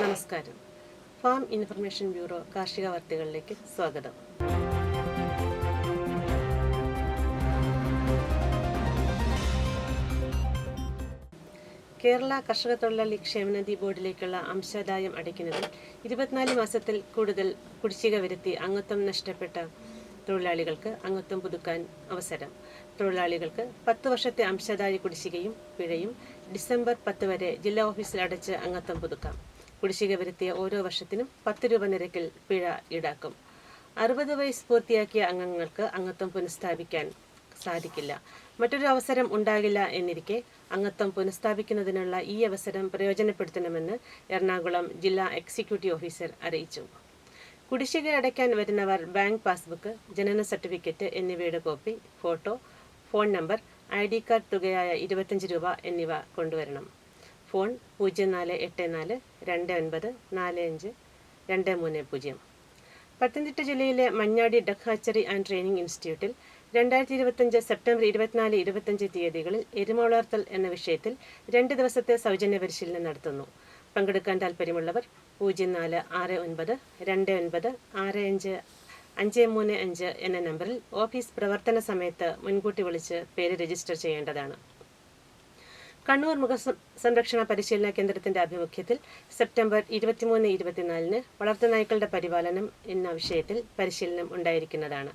നമസ്കാരം. Farm information bureau കാർഷിക വാർത്തകളിലേക്ക് സ്വാഗതം. കേരള കർഷക തൊഴിലാളി ക്ഷേമനിധി ബോർഡിലേക്കുള്ള അംശാദായം അടയ്ക്കുന്നതിൽ ഇരുപത്തിനാല് മാസത്തിൽ കൂടുതൽ കുടിശ്ശിക വരുത്തി അംഗത്വം നഷ്ടപ്പെട്ട തൊഴിലാളികൾക്ക് അംഗത്വം പുതുക്കാൻ അവസരം. തൊഴിലാളികൾക്ക് പത്ത് വർഷത്തെ അംശാദായ കുടിശ്ശികയും പിഴയും ഡിസംബർ പത്ത് വരെ ജില്ലാ ഓഫീസിൽ അടച്ച് അംഗത്വം പുതുക്കാം. കുടിശ്ശിക വരുത്തിയ ഓരോ വർഷത്തിനും പത്ത് രൂപ നിരക്കിൽ പിഴ ഈടാക്കും. അറുപത് വയസ്സ് പൂർത്തിയാക്കിയ അംഗങ്ങൾക്ക് അംഗത്വം പുനഃസ്ഥാപിക്കാൻ സാധിക്കില്ല. മറ്റൊരു അവസരം ഉണ്ടാകില്ല എന്നിരിക്കെ അംഗത്വം പുനഃസ്ഥാപിക്കുന്നതിനുള്ള ഈ അവസരം പ്രയോജനപ്പെടുത്തണമെന്ന് എറണാകുളം ജില്ലാ എക്സിക്യൂട്ടീവ് ഓഫീസർ അറിയിച്ചു. കുടിശ്ശിക അടയ്ക്കാൻ വരുന്നവർ ബാങ്ക് പാസ്ബുക്ക് ജനന സർട്ടിഫിക്കറ്റ് എന്നിവയുടെ copy photo phone number I D card തുകയായ ഇരുപത്തഞ്ച് രൂപ എന്നിവ കൊണ്ടുവരണം. ഫോൺ പൂജ്യം നാല് എട്ട് നാല് രണ്ട് ഒൻപത് നാല് അഞ്ച് രണ്ട് മൂന്ന് പൂജ്യം. പത്തനംതിട്ട ജില്ലയിലെ മഞ്ഞാടി ഡക്കാച്ചറി ആൻഡ് ട്രെയിനിങ് ഇൻസ്റ്റിറ്റ്യൂട്ടിൽ രണ്ടായിരത്തി ഇരുപത്തഞ്ച് സെപ്റ്റംബർ ഇരുപത്തിനാല് ഇരുപത്തഞ്ച് തീയതികളിൽ എരുമ എന്ന വിഷയത്തിൽ രണ്ട് ദിവസത്തെ സൗജന്യ പരിശീലനം നടത്തുന്നു. പങ്കെടുക്കാൻ താൽപ്പര്യമുള്ളവർ പൂജ്യം നാല് ആറ് ഒൻപത് രണ്ട് ഒൻപത് ആറ് അഞ്ച് അഞ്ച് മൂന്ന് അഞ്ച് എന്ന നമ്പറിൽ ഓഫീസ് പ്രവർത്തന സമയത്ത് മുൻകൂട്ടി വിളിച്ച് പേര് രജിസ്റ്റർ ചെയ്യേണ്ടതാണ്. കണ്ണൂർ മൃഗ സംരക്ഷണ പരിശീലന കേന്ദ്രത്തിന്റെ ആഭിമുഖ്യത്തിൽ സെപ്റ്റംബർ ഇരുപത്തിമൂന്ന് ഇരുപത്തിനാലിന് വളർത്തുനായ്ക്കളുടെ പരിപാലനം എന്ന വിഷയത്തിൽ പരിശീലനം ഉണ്ടായിരിക്കുന്നതാണ്.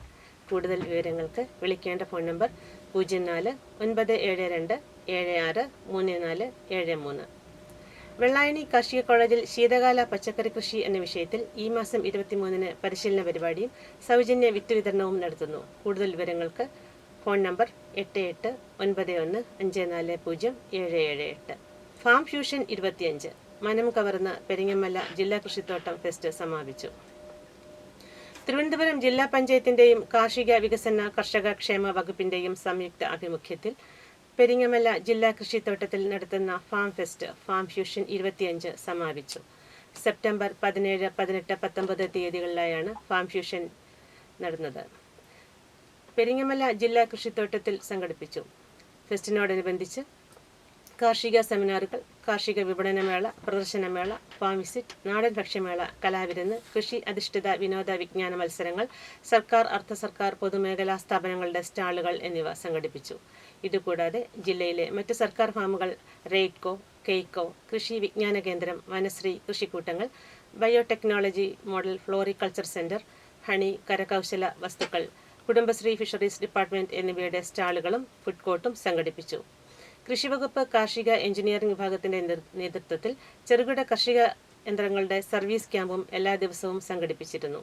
കൂടുതൽ വിവരങ്ങൾക്ക് വിളിക്കേണ്ട ഫോൺ നമ്പർ പൂജ്യം നാല് ഒൻപത് ഏഴ് രണ്ട് ഏഴ് ആറ് മൂന്ന് നാല് ഏഴ് മൂന്ന്. വെള്ളായണി കാർഷിക കോളേജിൽ ശീതകാല പച്ചക്കറി കൃഷി എന്ന വിഷയത്തിൽ ഈ മാസം ഇരുപത്തിമൂന്നിന് പരിശീലന പരിപാടിയും സൗജന്യ വിത്ത് വിതരണവും നടത്തുന്നു. കൂടുതൽ വിവരങ്ങൾക്ക് ഫോൺ നമ്പർ എട്ട് എട്ട് ഒൻപത് ഒന്ന് അഞ്ച് നാല് പൂജ്യം ഏഴ് ഏഴ് എട്ട്. ഫാം ഫ്യൂഷൻ ഇരുപത്തിയഞ്ച്. മനം കവർന്ന പെരിങ്ങമല ജില്ലാ കൃഷിത്തോട്ടം ഫെസ്റ്റ് സമാപിച്ചു. തിരുവനന്തപുരം ജില്ലാ പഞ്ചായത്തിന്റെയും കാർഷിക വികസന കർഷക ക്ഷേമ വകുപ്പിന്റെയും സംയുക്ത ആഭിമുഖ്യത്തിൽ പെരിങ്ങമല ജില്ലാ കൃഷിത്തോട്ടത്തിൽ നടത്തുന്ന ഫാം ഫെസ്റ്റ് ഫാം ഫ്യൂഷൻ ഇരുപത്തിയഞ്ച് സമാപിച്ചു. സെപ്റ്റംബർ പതിനേഴ് പതിനെട്ട് പത്തൊമ്പത് തീയതികളിലായാണ് ഫാം ഫ്യൂഷൻ നടന്നത്. പെരിങ്ങമല ജില്ലാ കൃഷിത്തോട്ടത്തിൽ സംഘടിപ്പിച്ചു. ഫെസ്റ്റിനോടനുബന്ധിച്ച് കാർഷിക സെമിനാറുകൾ കാർഷിക വിപണനമേള പ്രദർശനമേള ഫാം വിസിറ്റ് നാടൻ ഭക്ഷ്യമേള കലാവിരുന്ന് കൃഷി അധിഷ്ഠിത വിനോദ വിജ്ഞാന മത്സരങ്ങൾ സർക്കാർ അർദ്ധ സർക്കാർ പൊതുമേഖലാ സ്ഥാപനങ്ങളുടെ സ്റ്റാളുകൾ എന്നിവ സംഘടിപ്പിച്ചു. ഇതുകൂടാതെ ജില്ലയിലെ മറ്റ് സർക്കാർ ഫാമുകൾ റെയ്ക്കോ കെയ്ക്കോ കൃഷി വിജ്ഞാന കേന്ദ്രം Vanasree കൃഷിക്കൂട്ടങ്ങൾ biotechnology model floriculture centre honey കരകൗശല വസ്തുക്കൾ കുടുംബശ്രീ ഫിഷറീസ് ഡിപ്പാർട്ട്മെന്റ് എന്നിവയുടെ സ്റ്റാളുകളും ഫുഡ് കോർട്ടും സംഘടിപ്പിച്ചു. കൃഷിവകുപ്പ് കാർഷിക എഞ്ചിനീയറിംഗ് വിഭാഗത്തിന്റെ നേതൃത്വത്തിൽ ചെറുകിട കർഷിക യന്ത്രങ്ങളുടെ സർവീസ് ക്യാമ്പും എല്ലാ ദിവസവും സംഘടിപ്പിച്ചിരുന്നു.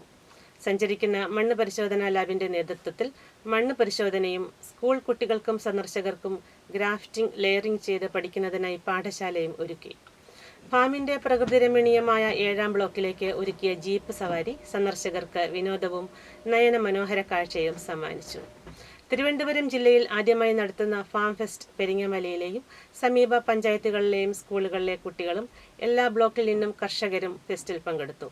സഞ്ചരിക്കുന്ന മണ്ണ് പരിശോധനാ ലാബിന്റെ നേതൃത്വത്തിൽ മണ്ണ് പരിശോധനയും സ്കൂൾ കുട്ടികൾക്കും സന്ദർശകർക്കും ഗ്രാഫ്റ്റിംഗ് ലെയറിംഗ് ചെയ്ത് പഠിക്കുന്നതിനായി പാഠശാലയും ഒരുക്കി. ഫാമിന്റെ പ്രകൃതിരമണീയമായ ഏഴാം ബ്ലോക്കിലേക്ക് ഒരുക്കിയ ജീപ്പ് സവാരി സന്ദർശകർക്ക് വിനോദവും നയന മനോഹര കാഴ്ചയും സമ്മാനിച്ചു. തിരുവനന്തപുരം ജില്ലയിൽ ആദ്യമായി നടത്തുന്ന ഫാം ഫെസ്റ്റ് പെരിങ്ങമലയിലെയും സമീപ പഞ്ചായത്തുകളിലെയും സ്കൂളുകളിലെ കുട്ടികളും എല്ലാ ബ്ലോക്കിൽ നിന്നും കർഷകരും ഫെസ്റ്റിൽ പങ്കെടുത്തു.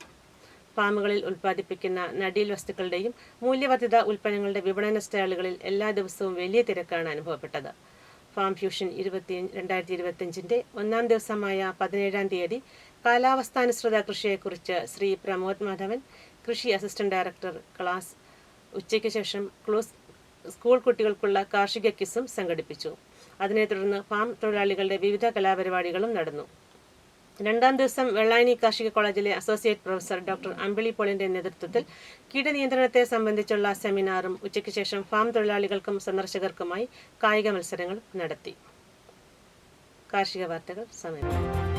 ഫാമുകളിൽ ഉൽപ്പാദിപ്പിക്കുന്ന നടീൽ വസ്തുക്കളുടെയും മൂല്യവർദ്ധിത ഉൽപ്പന്നങ്ങളുടെ വിപണന സ്റ്റാളുകളിൽ എല്ലാ ദിവസവും വലിയ തിരക്കാണ് അനുഭവപ്പെട്ടത്. ഫാം ഫ്യൂഷൻ ഇരുപത്തി രണ്ടായിരത്തി ഇരുപത്തിയഞ്ചിന്റെ ഒന്നാം ദിവസമായ പതിനേഴാം തീയതി കാലാവസ്ഥാനുസൃത കൃഷിയെക്കുറിച്ച് ശ്രീ പ്രമോദ് മാധവൻ കൃഷി അസിസ്റ്റന്റ് ഡയറക്ടർ ക്ലാസ് ഉച്ചയ്ക്ക് ശേഷം ക്ലൂസ് സ്കൂൾ കുട്ടികൾക്കുള്ള കാർഷിക കിസും സംഘടിപ്പിച്ചു. അതിനെ തുടർന്ന് ഫാം തൊഴിലാളികളുടെ വിവിധ കലാപരിപാടികളും നടന്നു. രണ്ടാം ദിവസം വെള്ളായണി കാർഷിക കോളേജിലെ അസോസിയേറ്റ് പ്രൊഫസർ ഡോക്ടർ അമ്പിളി പോളിന്റെ നേതൃത്വത്തിൽ കീടനിയന്ത്രണത്തെ സംബന്ധിച്ചുള്ള സെമിനാറും ഉച്ചയ്ക്ക് ശേഷം ഫാം തൊഴിലാളികൾക്കും സന്ദർശകർക്കുമായി കായിക മത്സരങ്ങൾ നടത്തി. കാർഷിക വാർത്തകൾ സമയം.